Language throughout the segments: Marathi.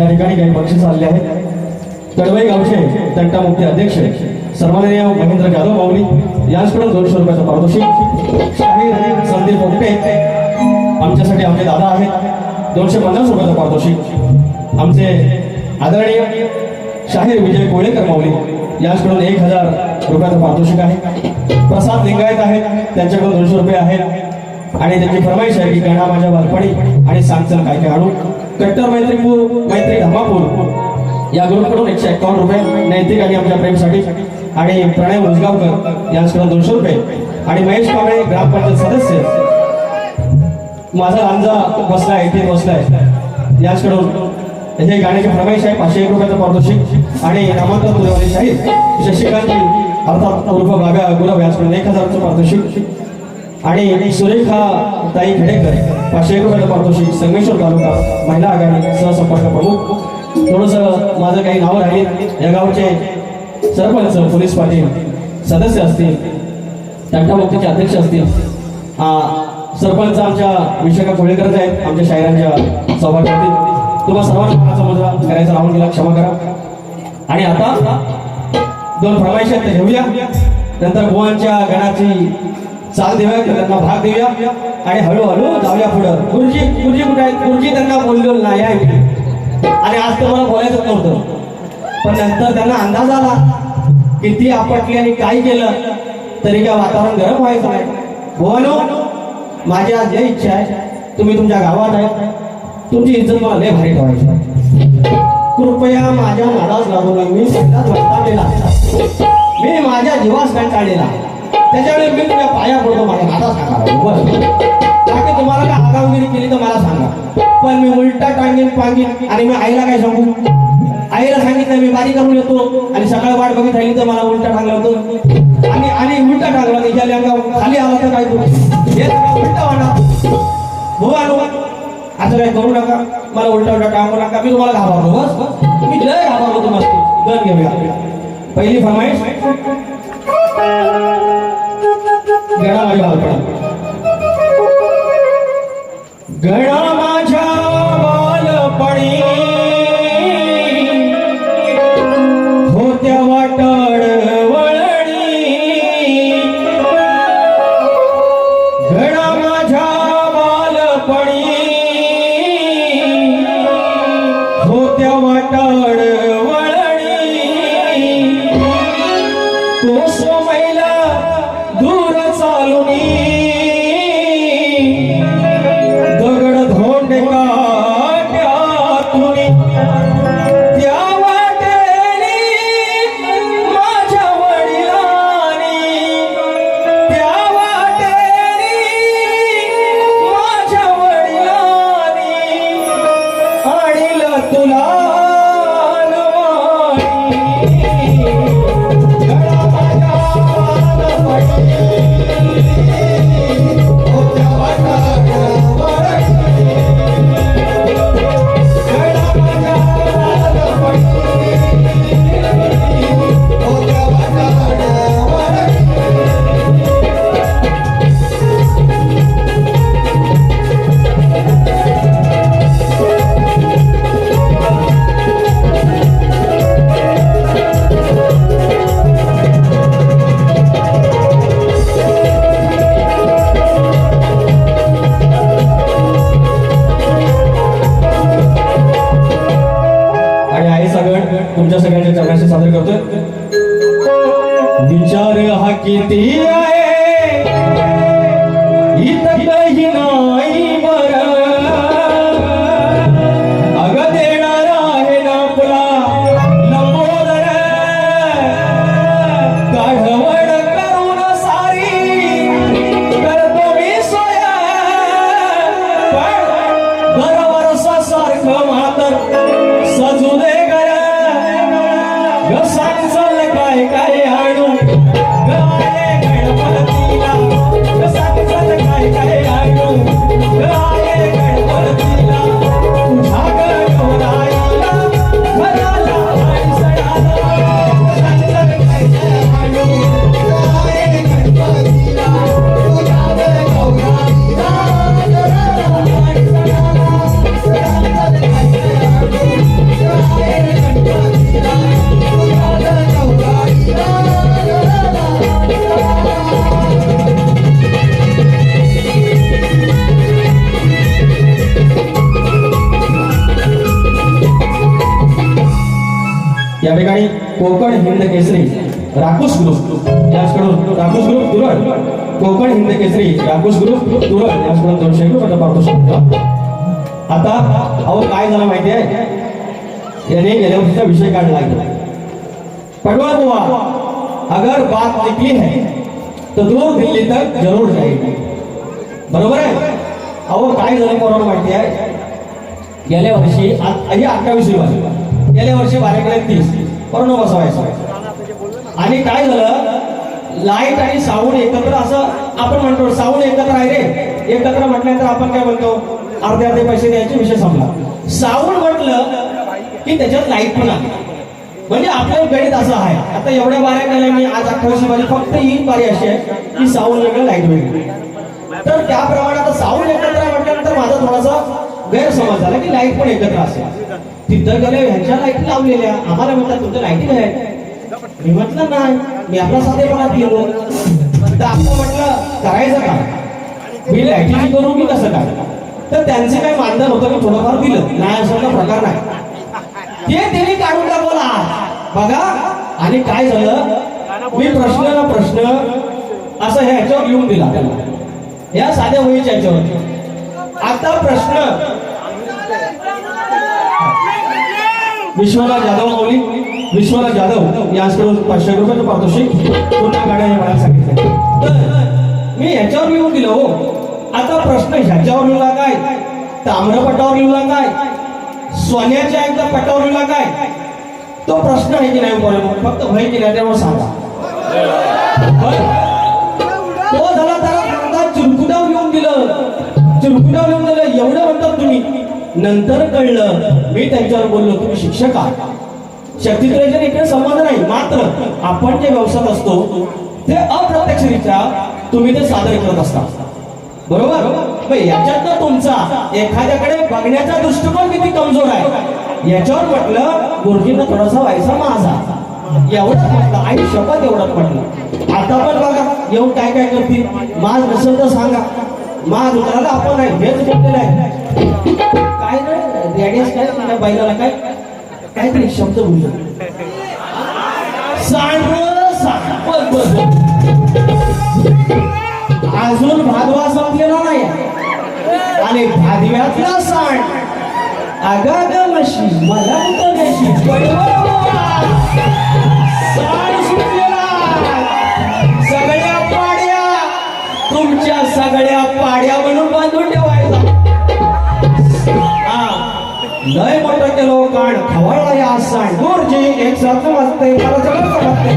या ठिकाणी काही बक्षीस चालले आहेत. तडवई गावचे तंटा मुक्ती अध्यक्ष सर्वमान्य महेंद्र जाधव माऊली यांच्याकडून दोनशे रुपयाचं पारितोषिक. शाहीर संदीप ओपटे आमच्यासाठी आमचे दादा आहेत. दोनशे पन्नास रुपयाचं पारितोषिक. आमचे आदरणीय शाहीर विजय कोळेकर माऊली यांच्याकडून एक हजार रुपयाचं पारितोषिक आहे. प्रसाद लिंगायत आहेत त्यांच्याकडून दोनशे रुपये आहेत. आणि त्यांची फरमाईश आहे की गणा माझ्या बालपणी आणि सांगचल काय काय आणू. कट्टर मैत्री मैत्री धमापूर या ग्रुपकडून एकशे एकावन्न रुपये नैतिक आणि आमच्या प्रेमसाठी आणि प्रणय उजगावकर यांच्याकडून दोनशे रुपये. आणि महेश कांबळे ग्रामपंचायत सदस्य. माझा लांजा बसलाय इथे बसलाय. याचकडून हे गाण्याची फरमाईश आहे पाचशे एक रुपयाचं पारितोषिक आणि नामांतर पुरेवाले शाहीर शशिकांत अर्थात उर्फ बागा गुलाब याचकडून एक हजारचं पारितोषिक. आणि सुरेखा ताई खेडेकर पाचशे एक पारितोषिक संगमेश्वर तालुका महिला आघाडी सहसंपर्क प्रमुख. थोडंसं माझं काही नावं राहील या गावचे सरपंच पोलीस पाटील सदस्य असतील तंटामुक्तीचे अध्यक्ष असतील. सरपंच आमच्या विशाखा कोळेकरच आहेत आमच्या शायरांच्या सौभाग्यातील तुम्हा सर्वांना मनाचा करायचा राहून गेला क्षमा करा. आणि आता दोन फरमाईश आहेत ते घेऊया. नंतर गोवांच्या गणाची चाल देऊया त्यांना भाग देऊया. आणि हळूहळू जाऊया पुढं. गुरुजी गुरुजी कुठे आहेत? गुरुजी त्यांना बोललो नाही आहे आणि आज तर मला बोलायचं नव्हतं. पण नंतर त्यांना अंदाज आला किती आपटली आणि काय केलं तरी काय वातावरण गरम व्हायचं नाही. भुवानो माझी आज लय इच्छा आहे. तुम्ही तुमच्या गावात आहे. तुमची इज्जत मला लय भारी ठेवायची कृपया माझ्या नाराज लागू नये. मी सगळ्यात वैतागलेला मी माझ्या जीवास कंटाळलेला त्याच्यामुळे मी तुझ्या पाया पडतो माझ्या आता सांगा बस बाकी तुम्हाला काय आगावगिरी केली तर मला सांगा. पण मी उलटा टांगेन पांगेन आणि मी आईला काय सांगू? आईला सांगितलं मी बारी करून येतो आणि सकाळ वाट बघत राहिली तर मला उलटा टांगला होतो. आणि आणि उलटा टांगला तिच्या अंगा खाली आला तर काय करू? हे उलटा वाटा. हो आलो असं काय करू नका. मला उलटा उलटा टांगू नका. मी तुम्हाला घाबरलो बस बस. मी लय घाबरलो तुम्हाला. गण घेऊया. पहिली फरमाईश. गणा माझ्या बालपणा कोकण हिंद केसरी कापूस ग्रुप तुरळ याचकडून दोनशे रुपये शकतो आता अहो काय झालं माहिती आहे याने गेल्या वर्षीचा विषय काढला गेला पटवा बुवा अगर बात निकली है तो दूर दिल्ली तक जरूर जाएगी. बरोबर आहे? अहो काय झालं कोरोना माहिती आहे गेल्या वर्षी आ- ही अठ्ठावीस वर्ष गेल्या वर्षी बाराकडे तीस कोरोना बसवायचं. आणि काय झालं? लाइट आणि साऊंड एकत्र असं आपण म्हणतो साऊंड एकत्र आहे रे. एकत्र म्हटल्यानंतर आपण काय म्हणतो अर्धे अर्धे पैसे द्यायचे विषय संपला. साऊंड म्हटलं की त्याच्यात लाइट पण आहे. म्हणजे आपलं गणित असं आहे. आता एवढ्या बाऱ्या केल्या मी आज अठ्ठावीसमध्ये फक्त ही बारी अशी आहे की साऊंड वेगळं लाइट वेगळी. तर त्याप्रमाणे आता साऊंड एकत्र म्हटल्यानंतर माझा थोडासा गैरसमज झाला की लाइट पण एकत्र असेल. तिथं गेल्या ह्यांच्या लाइट लावलेल्या. आम्हाला म्हणतात तुमच्या लाईटी आहे. मी म्हटलं नाही. मी आपला साधेपणात गेलो. तर आपण म्हटलं करायचं का? मी लायटीची करू मी कसं काय? तर त्यांचे काही मानधन होतं मी थोडंफार दिलं नाही असं प्रकार नाही. ते त्यांनी काढून टाकवला बघा आणि काय झालं? मी प्रश्न ना प्रश्न असं ह्याच्यावर लिहून दिला. त्याला या साध्या होईच्या ह्याच्यावर. आता प्रश्न. विश्वनाथ जाधव मौली विश्वनाथ जाधव यांच्याकडून पाचशे रुपयाचं पारितोषिक पुन्हा गाड्या हे मला ह्याच्यावर लिहून दिलं हो. आता प्रश्न ह्याच्यावर लिहिला काय ताम्रपटावर लिहिला काय सोन्याच्या एकदा पटावर लिहिला काय तो प्रश्न आहे की नाही हो फक्त भय की नाही त्यामुळे सांगा. तो झाला त्याला सांगा चिरकुटाव लिहून दिलं. चिरकुटाव लिहून दिलं. एवढं म्हणतात तुम्ही. नंतर कळलं. मी त्यांच्यावर बोललो तुम्ही शिक्षक आहात. शक्तित्रयाच्या इकडे संबंध नाही मात्र आपण जे व्यवसायात असतो ते अप्रत्यक्षरित्या तुम्ही ते सादर करत असता. बरोबर? मग याच्यात तुमचा एखाद्याकडे बघण्याचा दृष्टिकोन किती कमजोर आहे? याच्यावर म्हटलं गुरुजींना थोडासा व्हायचा माझा. एवढंच म्हटलं आई शपथ एवढंच म्हटलं. आता पण बघा येऊन काय काय करतील? माझ नसेल तर सांगा. माझ उतराला आपण आहे हेच बोललेलं आहे. काय नाही रेडियस काय? बैलाला काय? काहीतरी शब्द बोललो सांड सांड भादव्यातला सांड अगाग मशी मला कशी सांड सुटलेला. सगळ्या पाड्या तुमच्या सगळ्या पाड्या म्हणून बांधून ठेवायचा. हा लय मोठं केलो हो काण खवळला या सांड गुरुजी एक शब्द वाजते मला सगळं समजते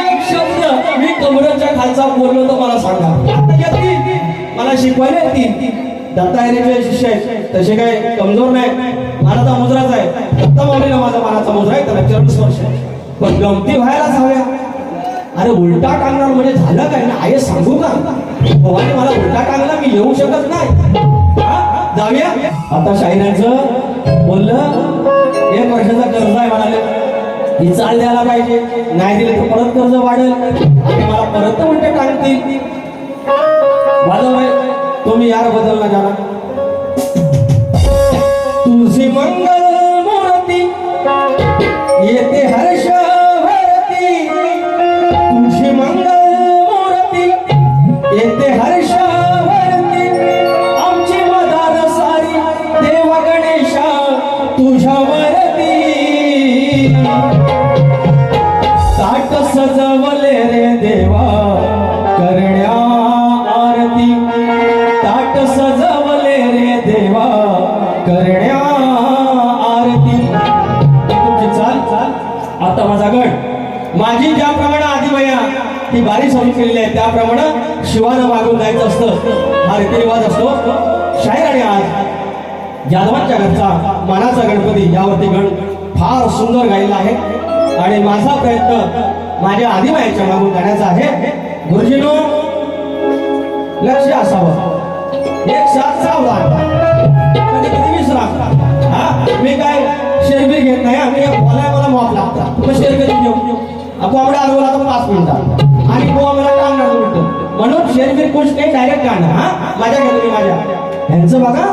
एक शब्द मी कमरेच्या खालचा बोललो तर मला सांगा. येतील. मला शिकवायला येतील. दत्तायनेचे शिष्य आहेत. तसे काय कमजोर नाही. मानाचा मुजराच आहे. दत्ता माऊलीला माझा मानाचा मुजरा आहे. त्याला चरण स्पर्श आहे. पण गमती व्हायलाच हव्या. अरे उलटा टांगणार म्हणजे झालं काय? ना आई सांगू का? भवानी मला उलटा टांगला मी येऊ शकत नाही. जाऊया? आता शाहिरांचं बोललं एक वर्षाचा कर्ज आहे म्हणाले. ही चाल द्यायला पाहिजे. नाही दिले तर परत कर्ज वाढेल. आणि मला परत तर टांगतील. माझं वाजव तुम्ही यार बदलला जाणार तुझी मंगल मूर्ती येते हर्ष ही स्वामी केलेले आहेत. त्याप्रमाणे शिवानं मागून जायचं असतं. हा रीतिरिवाज असतो. शाहीर आणि आज जाधवांच्या घरचा मानाचा गणपती यावरती गण फार सुंदर गायला आहे. आणि माझा प्रयत्न माझ्या आदिमायाच्या मागून गाण्याचा आहे. गुरुजीनो लक्ष असावं. एक साथ सावधान कधी कधी विसरा. हा मी काय शेरबीर घेत नाही. आम्ही बोलाय मला माफ लागतात मग घेऊन घेऊ कोंबडा आलो लागतो पाच मिनिटात आणि गोवा मला काढणार म्हणून शेरबीर कुश नाही डायरेक्ट काढणार हा? माझ्या घरी माझ्या। ह्यांचं बघा.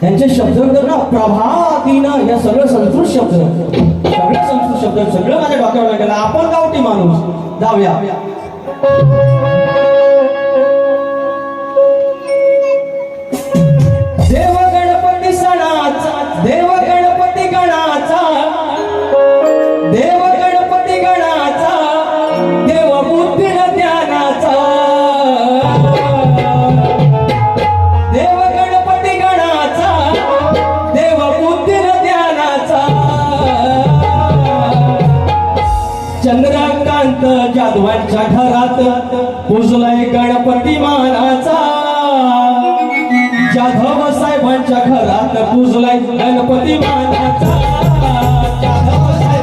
त्यांचे शब्द होते ना प्रभातीन या सगळं संस्कृत शब्द. सगळे संस्कृत शब्द सगळं माझ्या डोक्यावर गेलं आपण गावठी माणूस. जाऊया. चंद्रकांत जाधवांच्या घरात पुजलाय गणपती मानाचा. जाधव साहेबांच्या घरात पुजलाय गणपती मानाचा. जाधव साहेब